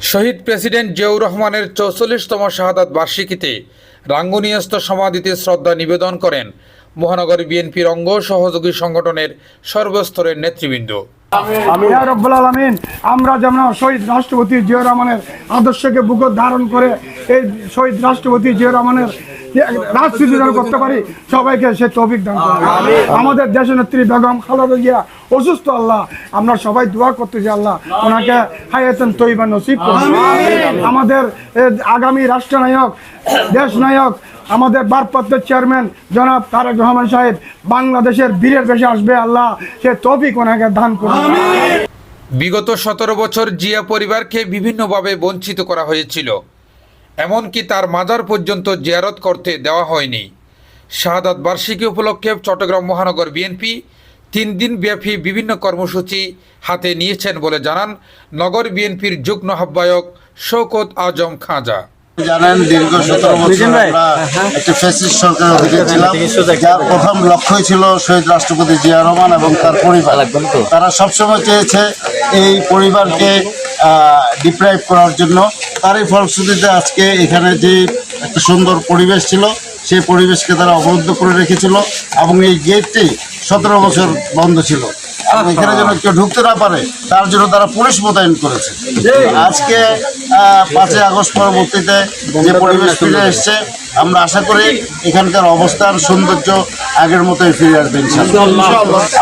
শহীদ president Ziaur রহমানের চৌচল্লিশতম শাহাদাত বার্ষিকীতে রাঙ্গুনিয়স্ত সমাধিতে শ্রদ্ধা নিবেদন করেন মহানগর বিএনপির অঙ্গ সহযোগী সংগঠনের সর্বস্তরের নেতৃবৃন্দ। আমরা যেমন শহীদ রাষ্ট্রপতি জিয়া রহমানের আদর্শকে বুক ধারণ করে এই শহীদ রাষ্ট্রপতি জিয়া রহমানের রাজনীতি যেন করতে পারি সবাইকে সে তৌফিক দান করে আমাদের দেশের নেত্রী বেগম খালেদা জিয়া অসুস্থ আল্লাহ। আমরা সবাই দোয়া করতেছি আল্লাহ ওনাকে হায়াতেন তৈবা নসিব আমাদের আগামী রাষ্ট্রনায়ক দেশ নায়ক আমাদের ভারপ্রাপ্ত চেয়ারম্যান জনাব তারেক রহমান সাহেব বাংলাদেশের বীরের বেশে আসবে আল্লাহ সে তৌফিক ওনাকে দান করুন। বিগত সতেরো বছর জিয়া পরিবারকে বিভিন্নভাবে বঞ্চিত করা হয়েছিল। এমনকি তার মাজার পর্যন্ত জিয়ারত করতে দেওয়া হয়নি। শাহাদাত বার্ষিকী উপলক্ষে চট্টগ্রাম মহানগর বিএনপি তিন দিন ব্যাপী বিভিন্ন কর্মসূচি হাতে নিয়েছেন বলে জানান নগর বিএনপির যুগ্ম আহ্বায়ক শৌকত আজম খাঁজা। জানেন দীর্ঘ সতেরো বছর আমরা একটি ফ্যাসিস্ট সরকারের অধীনে ছিলাম যার প্রথম লক্ষ্যই ছিল শহীদ রাষ্ট্রপতি জিয়া রহমান এবং তার পরিবার। তারা সবসময় চেয়েছে এই পরিবারকে ডিপ্রাইভ করার জন্য। তারই ফলশ্রুতিতে আজকে এখানে যে একটা সুন্দর পরিবেশ ছিল সেই পরিবেশকে তারা অবরুদ্ধ করে রেখেছিল এবং এই গেটটি সতেরো বছর বন্ধ ছিল। এখানে যেন কেউ ঢুকতে না পারে তার জন্য তারা পুলিশ মোতায়েন করেছে। আজকে পাঁচই আগস্ট পরবর্তীতে যে পরিবেশ ফিরে এসছে আমরা আশা করি এখানকার অবস্থার সৌন্দর্য আগের মতোই ফিরে আসবে ইনশাআল্লাহ।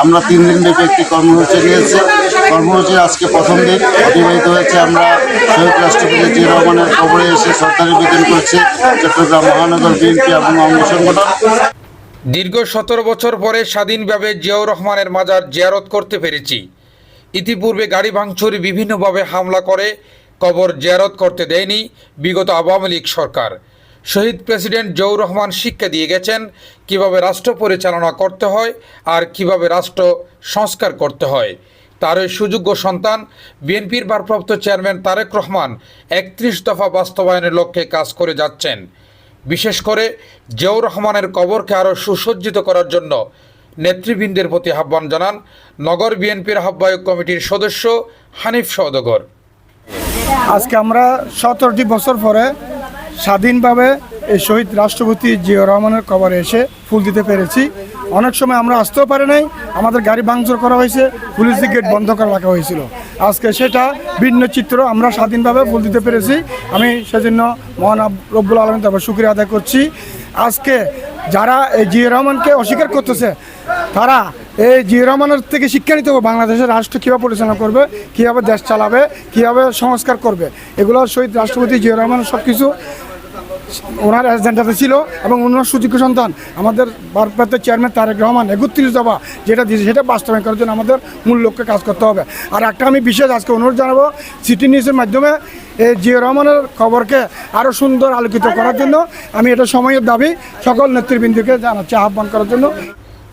আমরা তিন দিন ব্যাপী একটি কর্মসূচি নিয়েছি। কর্মসূচি আজকে প্রথম দিন অতিবাহিত হয়েছে, আমরা শহীদ রাষ্ট্রপতি জিয়া রহমানের কবরে এসে শ্রদ্ধা নিবেদন করছি। চট্টগ্রাম মহানগর বিএনপি এবং অঙ্গ সংগঠন। দীর্ঘ সতেরো বছর পরে স্বাধীনভাবে জিয়াউর রহমানের মাজার জিয়ারত করতে পেরেছি। ইতিপূর্বে গাড়ি ভাঙচুর বিভিন্নভাবে হামলা করে কবর জিয়ারত করতে দেয়নি বিগত আওয়ামী লীগ সরকার। শহীদ প্রেসিডেন্ট জিয়াউর রহমান শিক্ষা দিয়ে গেছেন কীভাবে রাষ্ট্র পরিচালনা করতে হয় আর কীভাবে রাষ্ট্র সংস্কার করতে হয়। তারই সুযোগ্য সন্তান বিএনপির ভারপ্রাপ্ত চেয়ারম্যান তারেক রহমান একত্রিশ দফা বাস্তবায়নের লক্ষ্যে কাজ করে যাচ্ছেন। বিশেষ করে জিয়াউর রহমানের কবরকে আরও সুসজ্জিত করার জন্য নেতৃবৃন্দের প্রতি আহ্বান জানান নগর বিএনপির আহ্বায়ক কমিটির সদস্য হানিফ সওদাগর। আজকে আমরা সতেরোটি বছর পরে স্বাধীনভাবে এই শহীদ রাষ্ট্রপতি জিয়া রহমানের কবরে এসে ফুল দিতে পেরেছি। অনেক সময় আমরা আসতেও পারি নাই। আমাদের গাড়ি ভাঙচুর করা হয়েছে, পুলিশ গেট বন্ধ করে রাখা হয়েছিল। আজকে সেটা ভিন্ন চিত্র, আমরা স্বাধীনভাবে ফুল দিতে পেরেছি। আমি সেজন্য মহান রব্বুল আলম তারপর শুক্রিয়া আদায় করছি। আজকে যারা এই জিয়া রহমানকে অস্বীকার করতেছে, তারা এই জিয়া রহমানের থেকে শিক্ষা নিতে হবে। বাংলাদেশের রাষ্ট্র কীভাবে পরিচালনা করবে, কীভাবে দেশ চালাবে, কীভাবে সংস্কার করবে এগুলো শহীদ রাষ্ট্রপতি জিয়া রহমান সব কিছু ওনার এজেন্ডাতে ছিল এবং ওনার সুযোগ্য সন্তান। আমাদের ভারপ্রাপ্ত চেয়ারম্যান তারেক রহমান একত্রিশ দফা যেটা দিয়েছে, সেটা বাস্তবায়ন করার জন্য আমাদের মূল লক্ষ্যে কাজ করতে হবে। আর একটা আমি বিশেষ আজকে অনুরোধ জানাব, সিটি নিউজের মাধ্যমে এই জিয়া রহমানের খবরকে আরও সুন্দর আলোকিত করার জন্য আমি এটা সময়ের দাবি সকল নেতৃবৃন্দকে জানাচ্ছি, আহ্বান করার জন্য।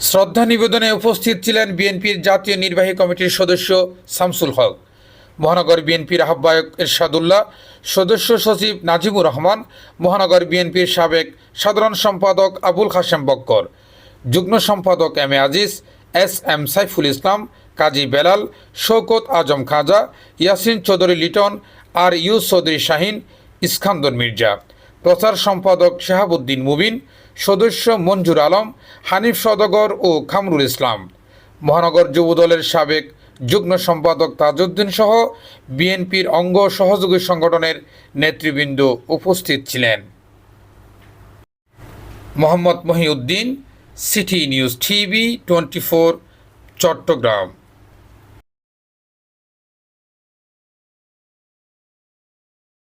শ্রদ্ধা নিবেদনে উপস্থিত ছিলেন বিএনপির জাতীয় নির্বাহী কমিটির সদস্য শামসুল হক। মহানগর বিএনপির আহ্বায়ক এরশাদুল্লাহ, সদস্য সচিব নাজিমুর রহমান, মহানগর বিএনপির সাবেক সাধারণ সম্পাদক আবুল কাশেম বক্কর, যুগ্ম সম্পাদক M A Aziz, S M Saiful Islam, Kazi Belal Shaukat Azam Khaja, Yasin Chowdhury Liton, R U Chowdhury Shahin, Iskandar Mirza. প্রচার সম্পাদক শাহাবুদ্দিন মুবিন, সদস্য মঞ্জুর আলম, হানিফ সদগর ও খামরুল ইসলাম। মহানগর যুবদলের সাবেক যুগ্ম সম্পাদক তাজউদ্দিন সহ বিএনপির অঙ্গ সহযোগী সংগঠনের নেতৃবৃন্দ উপস্থিত ছিলেন। Mohammad Mohiuddin, city news TV, twenty Chattogram.